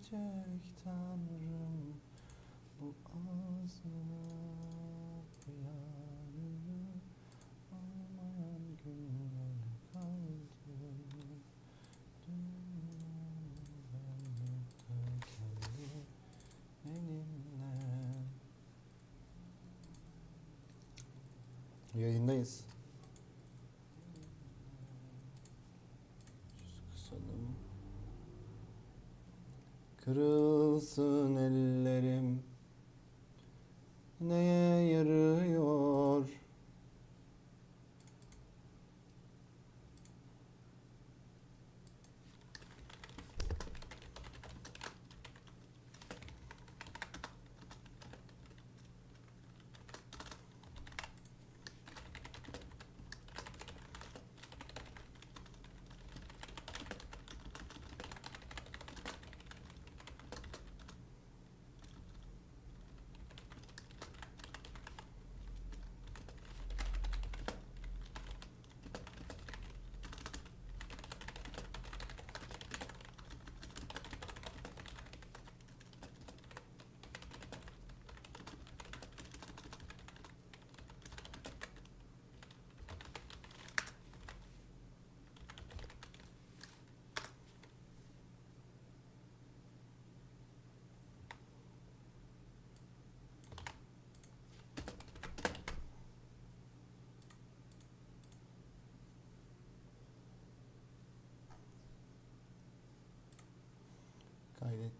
bitecek tanrım bu azap yarını olmayan günler kaldı. Yurtta kendi elimle Yayındayız. Kırılsın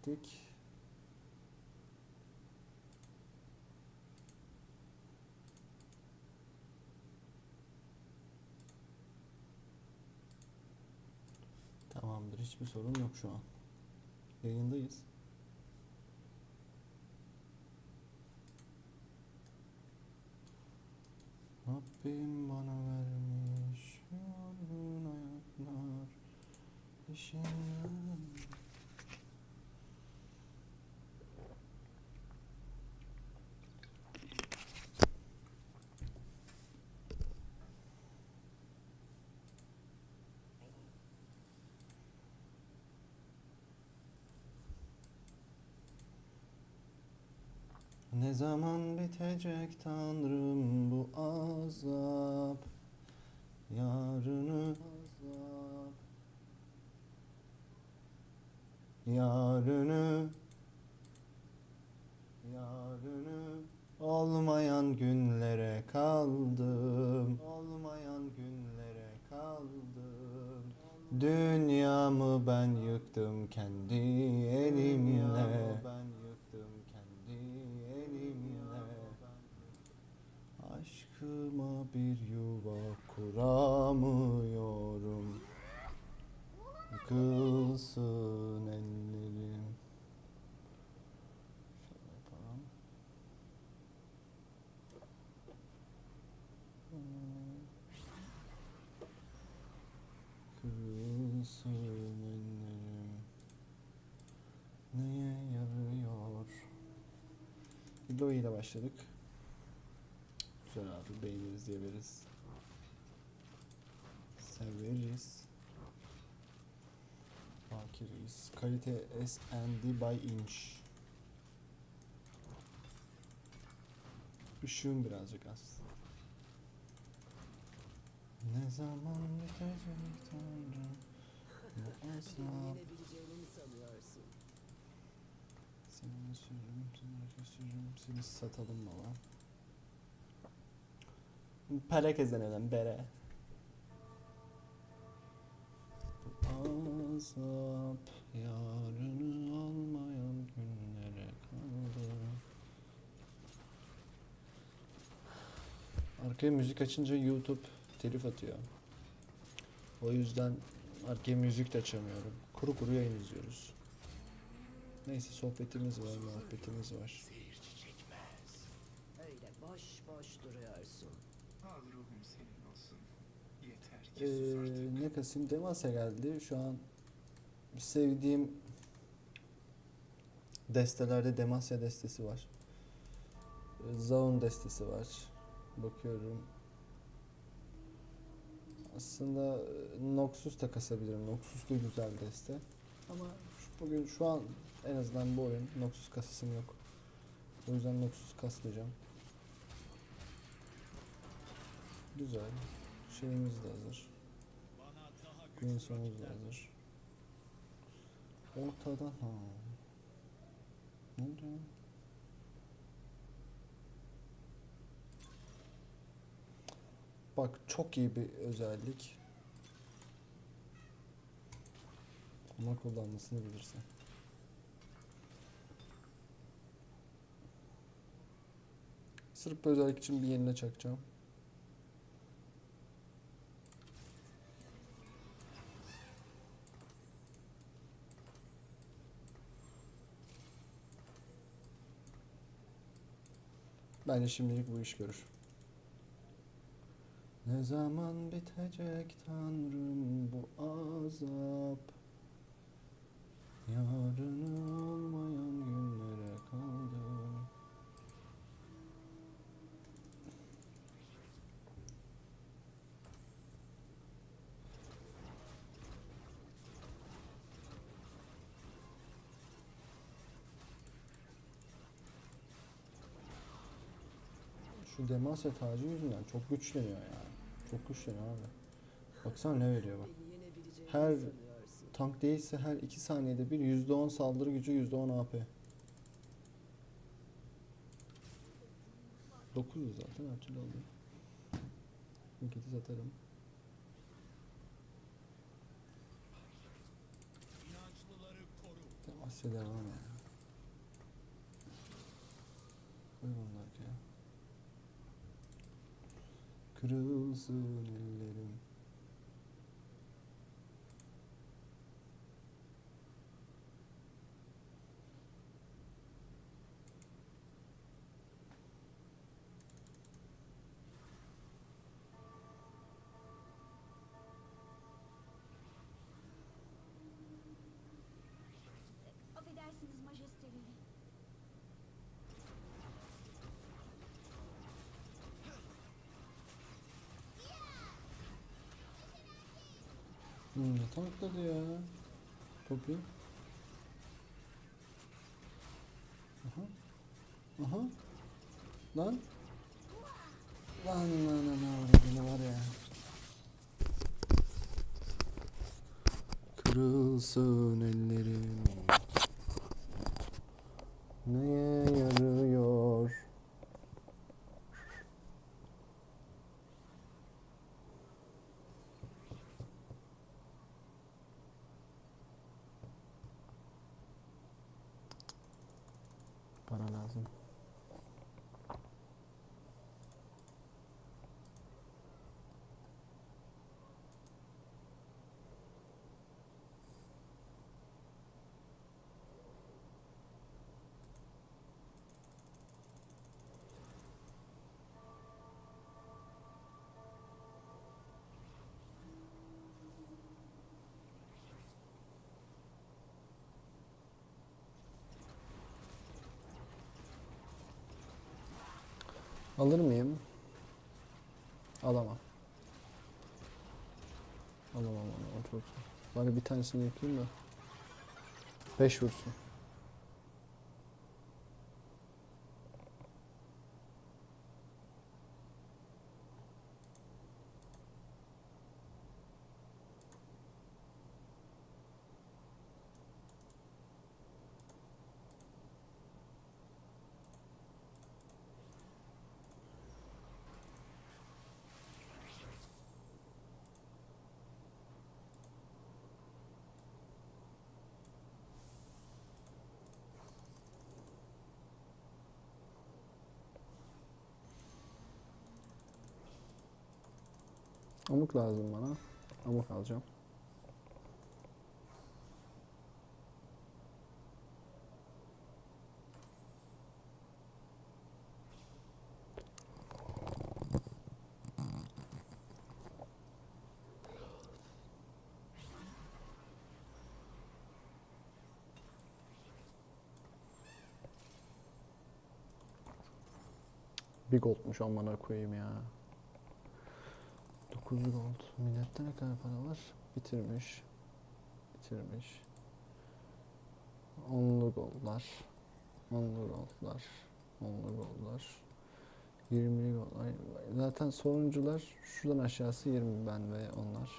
Kaydettik. Tamamdır. Hiçbir sorun yok şu an. Yayındayız. Rabbim bana vermiş yorgun ayaklar işinden Ne zaman bitecek Tanrım bu azap Low ile başladık. Güzel abi beğeniriz diyebiliriz. Severiz. Bakiriz Kalite S&D by inch. Işığım birazcık az. Ne zaman bitecek tanrım? Bu azap Seni sürürüm, seni herkes sürürüm, seni satalım baba. Para kazanalım, bere. Azap yarını almayan günlere kaldı. Arkaya müzik açınca YouTube telif atıyor. O yüzden arkaya müzik de açamıyorum. Kuru kuru yayın izliyoruz. Neyse sohbetimiz var, muhabbetimiz var. Öyle boş boş duruyorsun. Al ruhum senin olsun. Yeter ki sus Ee, artık. ne kasım Demas'a geldi. Şu an sevdiğim destelerde Demasya destesi var. Zaun destesi var. Bakıyorum. Aslında e, Noxus da kasabilirim. Noxus da güzel deste. Ama bugün şu an En azından bu oyun Noxus kasasım yok. O yüzden Noxus kasmayacağım. Güzel. Şeyimiz de hazır. Greenson'umuz da hazır. Ortada ha. Ne oldu ya? Bak çok iyi bir özellik. Ama kullanmasını bilirsen. Sırf özellik için bir yerine çakacağım. Bence şimdilik bu iş görür. Ne zaman bitecek Tanrım bu azap? Yarını olmayan günlere kaldım. Şu Demacia tacı yüzünden çok güçleniyor yani. Çok güçleniyor abi. Baksana ne veriyor bak. Her-? Tank değilse her 2 saniyede bir %10 saldırı gücü %10 AP. 900 zaten her türlü alayım. Roketi satarım. Asya devam ya. Koy bunları ya. Kırılsın ellerim. Hmm, ne tankladı ya? Topi. Aha. Aha. Lan. Lan lan lan lan ne var ya. Kırılsın ellerim. Neye yarıyor? Para lazım. Alır mıyım? Alamam. Alamam alamam çok zor. Bari bir tanesini yapayım da. 5 vursun. Amuk lazım bana. Amuk alacağım. Bir goldmuş amına koyayım ya. 9 gold. Millette ne kadar para var? Bitirmiş. Bitirmiş. Onlu Onlu goldlar. Onlu goldlar. Onlu goldlar. 20'li goldlar. Zaten sonuncular şuradan aşağısı 20 ben ve onlar.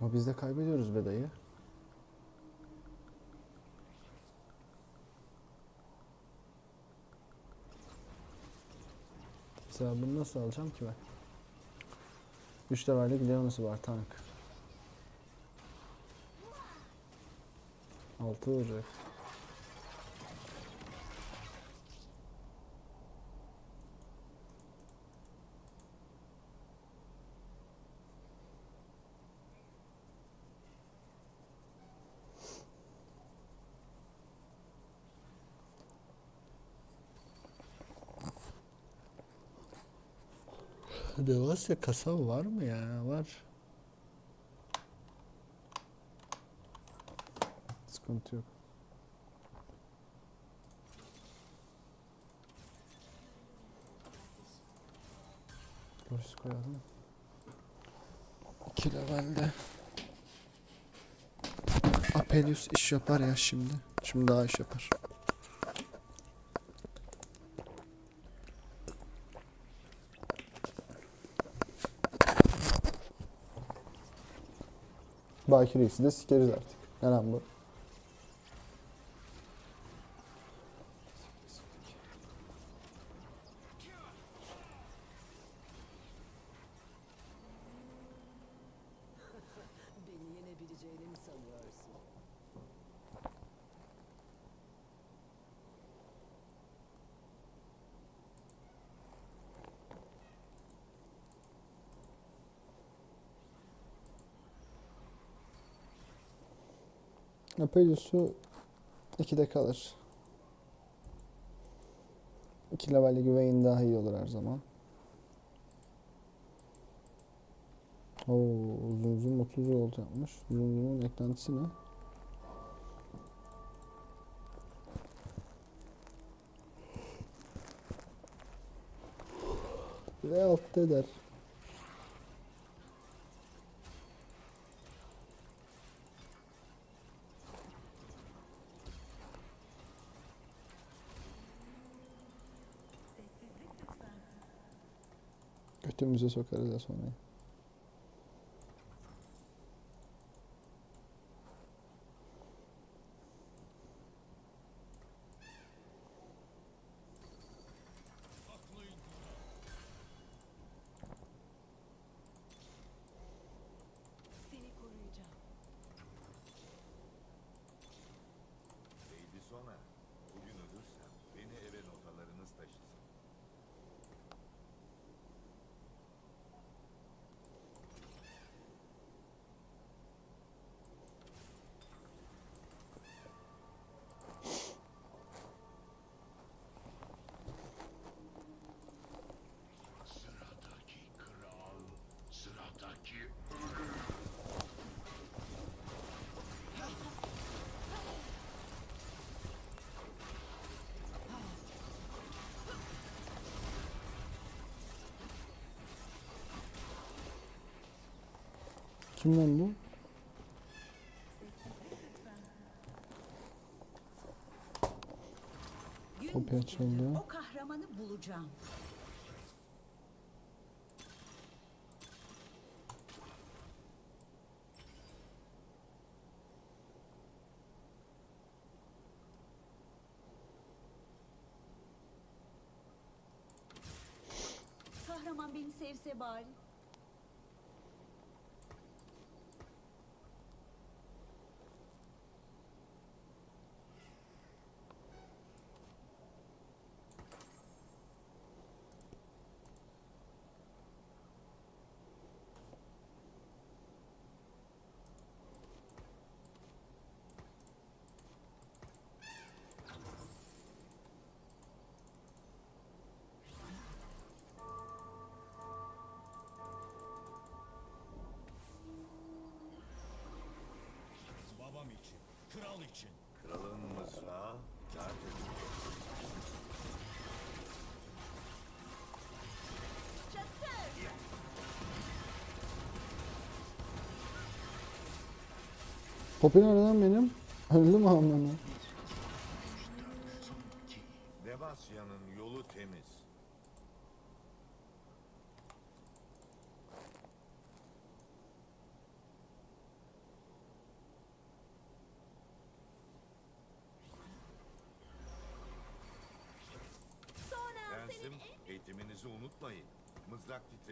Ama biz de kaybediyoruz be dayı. Mesela bunu nasıl alacağım ki ben? 3 levellik Leonus'u var tank. 6 vuracak. Devasya kasa var mı ya? Var. Sıkıntı yok. Göğüs koyalım. 2 levelde. Apelius iş yapar ya şimdi. Şimdi daha iş yapar. Baki Reis'i de sikeriz artık. Ne lan bu? Apelius'u 2'de kalır. 2 levelli güveyin daha iyi olur her zaman. Oo, uzun uzun 30 yol yapmış. Uzun uzun eklentisi ne? Ve altta eder. Götümüze sokarız da sonra. Seni Kim lan bu? Kapıyı açıldı. o kahramanı bulacağım. Kahraman beni sevse bari. Kral için. kralın mızrağı dert edecek. Poppy nereden benim? Öldü mü amına? Devasya'nın yolu temiz.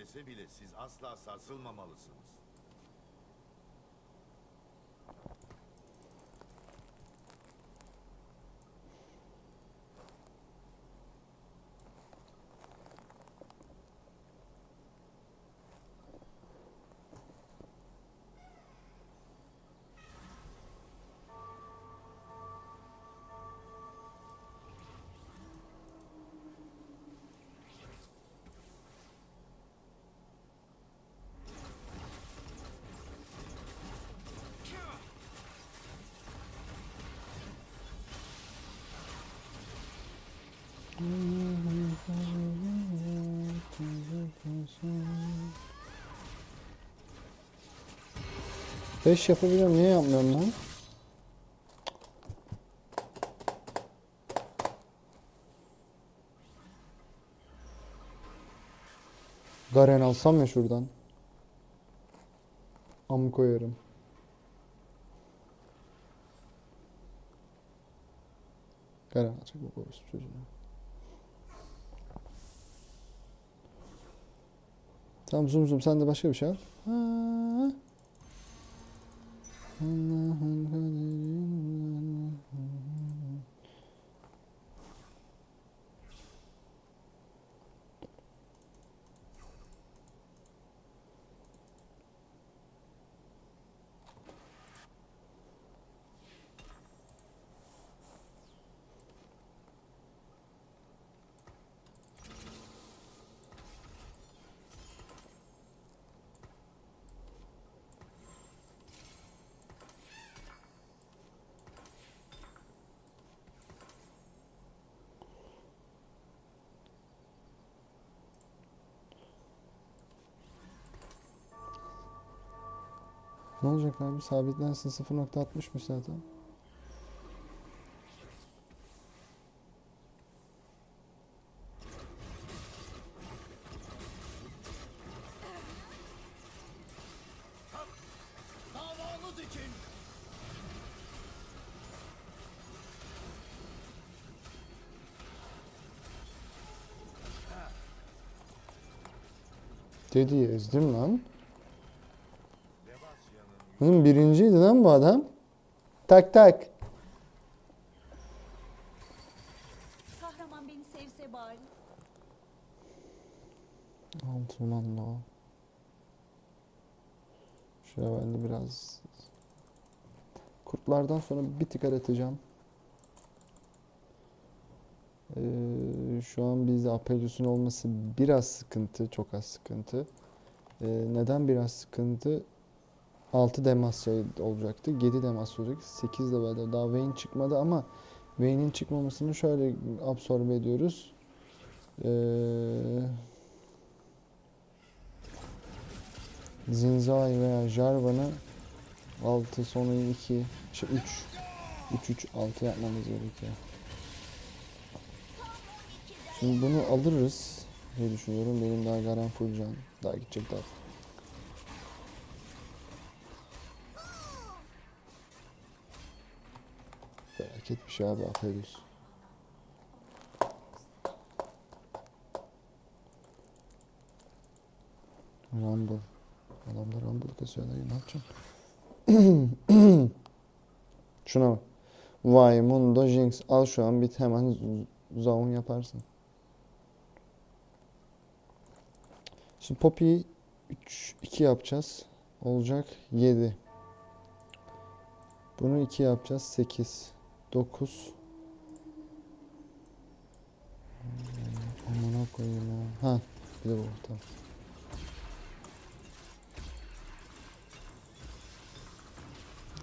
Titrese bile siz asla sarsılmamalısınız. Beş yapabiliyorum niye yapmıyorum lan? Garen alsam ya şuradan. Am koyarım. Garen alacak bu koyusu çocuğu. Tamam zoom zoom sen de başka bir şey al. Ha. Ne olacak abi? Sabitlensin 0.60'mış zaten. Dedi ezdim lan. Oğlum birinciydi lan bu adam. Tak tak. Kahraman beni sevse bari. Şöyle ben de biraz kurtlardan sonra bir tık aratacağım. Ee, şu an bizde Apelius'un olması biraz sıkıntı, çok az sıkıntı. Ee, neden biraz sıkıntı? 6 Demasya olacaktı, 7 Demasya olacak, 8 de böyle daha Vayne çıkmadı ama Vayne'in çıkmamasını şöyle absorbe ediyoruz. Ee, Zinzai veya Jarvan'ı 6 sonu 2 şey 3 3 3 6 yapmamız gerekiyor. Şimdi bunu alırız diye düşünüyorum. Benim daha Garen full can. Daha gidecek daha. Şey abi Aphelios. Rumble. Adamlar Rumble kasıyor dayı ne yapacaksın? Şuna bak. Vay Mundo Jinx. Al şu an bit hemen zaun yaparsın. Şimdi Poppy'yi 3 2 yapacağız. Olacak 7. Bunu 2 yapacağız 8 9 Amına koyayım ya. Ha, bir de bu tamam.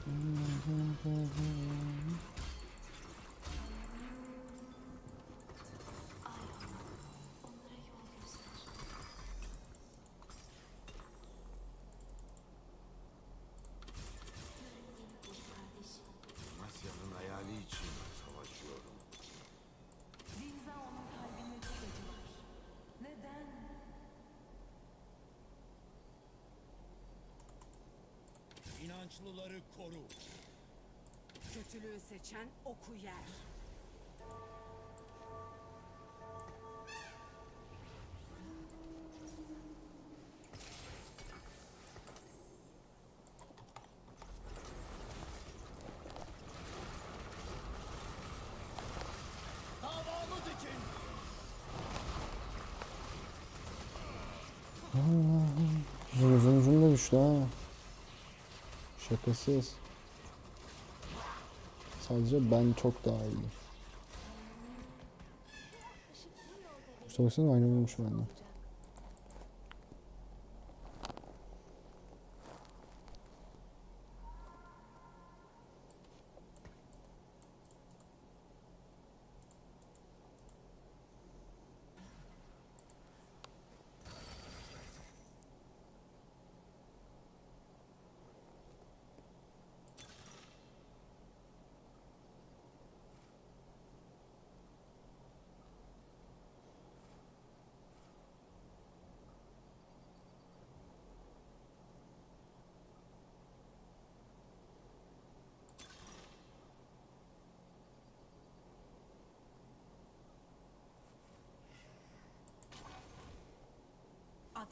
Nasya Seçen oku yer. Davamız için. Zoom zoom zoom da düştü ha. Şakasız. Sadece ben çok daha iyiyim. Baksana aynı olmuş benden.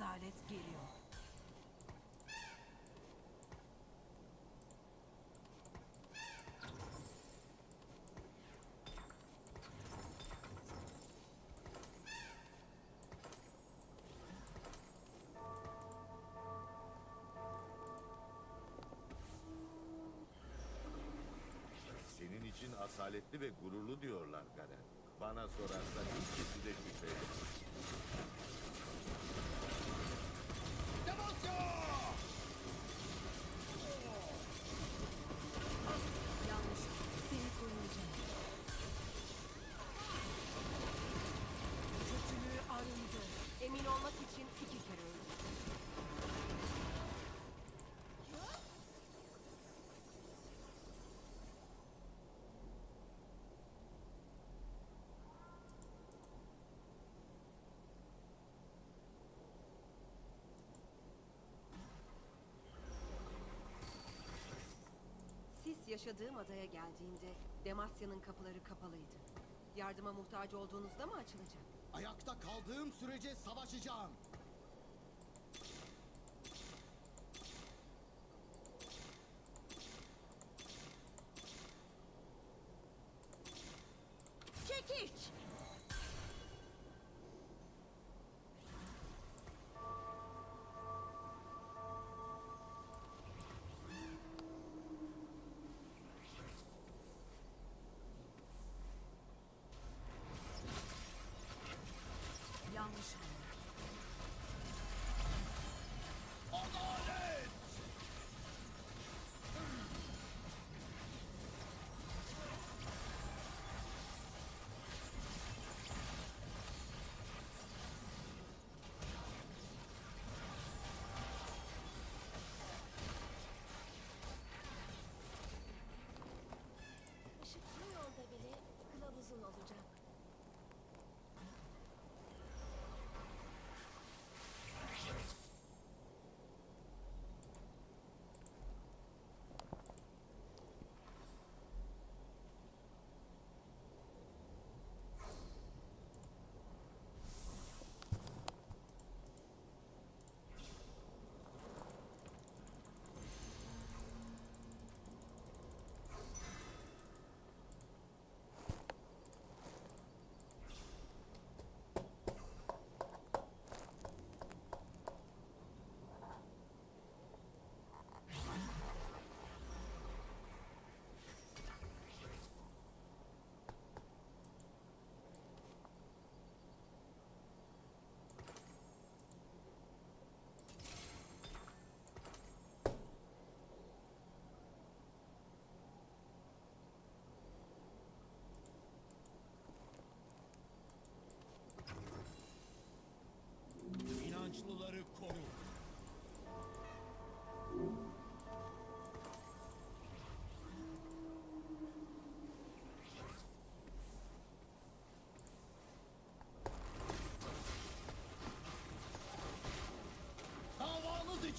Adalet geliyor. Senin için asaletli ve gururlu diyorlar Garen. Bana sorarsan ikisi de şüpheli. Yanlış. Seni koruyacağım. Kötülüğü arındı. Emin olmak için iki kere öldü. Siz yaşadığım adaya geldiğinde Demasya'nın kapıları kapalıydı. Yardıma muhtaç olduğunuzda mı açılacak? Ayakta kaldığım sürece savaşacağım. another day.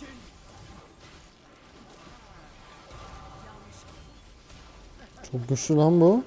için. Çok güçlü lan bu.